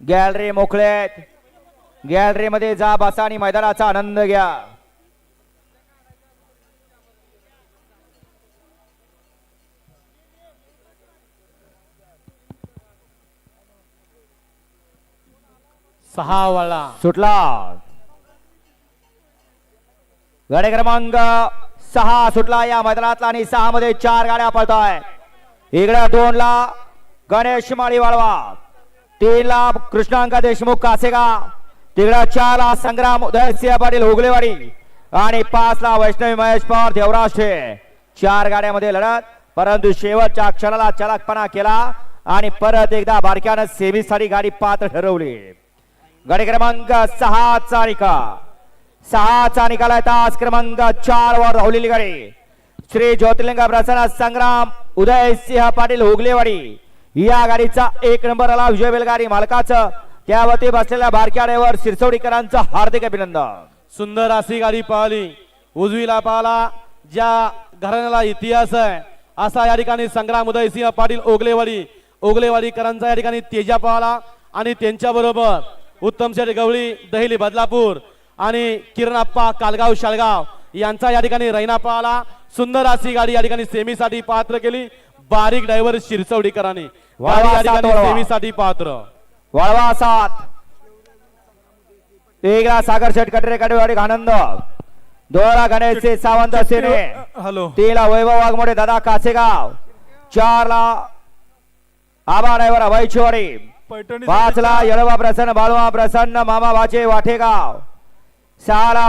Gallery मोकळेत. Gallery मध्ये जा बसा आणि मैदानाचा आनंद घ्या. सहा वळा. सुटला. गाडी क्रमांक सहा सुटला. या मैदानातला आणि सहा मध्ये चार गाड्या पळताय इकडे दोन ला गणेश माळी वाळवा तेला कृष्णांका देशमुख कासेगाव. तिकडे चार ला संग्राम उदयसिंह पाटील हुगलेवाडी आणि पाच ला वैष्णवी महेश पवार देवराष्ट्रे चार गाड्यामध्ये लढत. परंतु शेवटच्या क्षणाला चलाकपणा केला. आणि परत एकदा बारक्यानं सेमीसाठी गाडी पात्र ठरवली. गाडी क्रमांक सहाचा निकाल. सहाचा निकाल आहे. तास क्रमांक चार वर धावलेली गाडी. श्री ज्योतिर्लिंग प्रसन्न संग्राम उदयसिंह पाटील हुगलेवाडी या गाडीचा एक नंबर आला विजय बेलगाडी मालकाचं. त्यावरती बसलेल्या बारक्याडेवर शिरसवडीकरांचं हार्दिक अभिनंदन. सुंदर अशी गाडी पळाली उजवीला पळाला ज्या घराण्याला इतिहास आहे. असा या ठिकाणी संग्राम उदयसिंह पाटील ओगलेवाडी. ओगलेवाडीकरांचा या ठिकाणी तेजा पळाला आणि त्यांच्या बरोबर उत्तम शेठ गवळी दहिली बदलापूर आणि किरणाप्पा कालगाव शाळगाव यांचा या ठिकाणी रैना पळाला सुंदर अशी गाडी या ठिकाणी सेमीसाठी पात्र केली. बारीक ड्रायव्हर शिरसवडीकरांनी. सेमीसाठी पात्र. वळवा सात. तेगला सागर शेठ कटरे आनंद दोरा गणेश सावंत सेने. हॅलो. तीनला वैभव वाघमोडे दादा कासेगाव. चारला आबा ड्रायव्हर अभय पैठणी पाचला येळवा प्रसन्न बालवा प्रसन्न मामा वाचे वाठेगाव. सहाला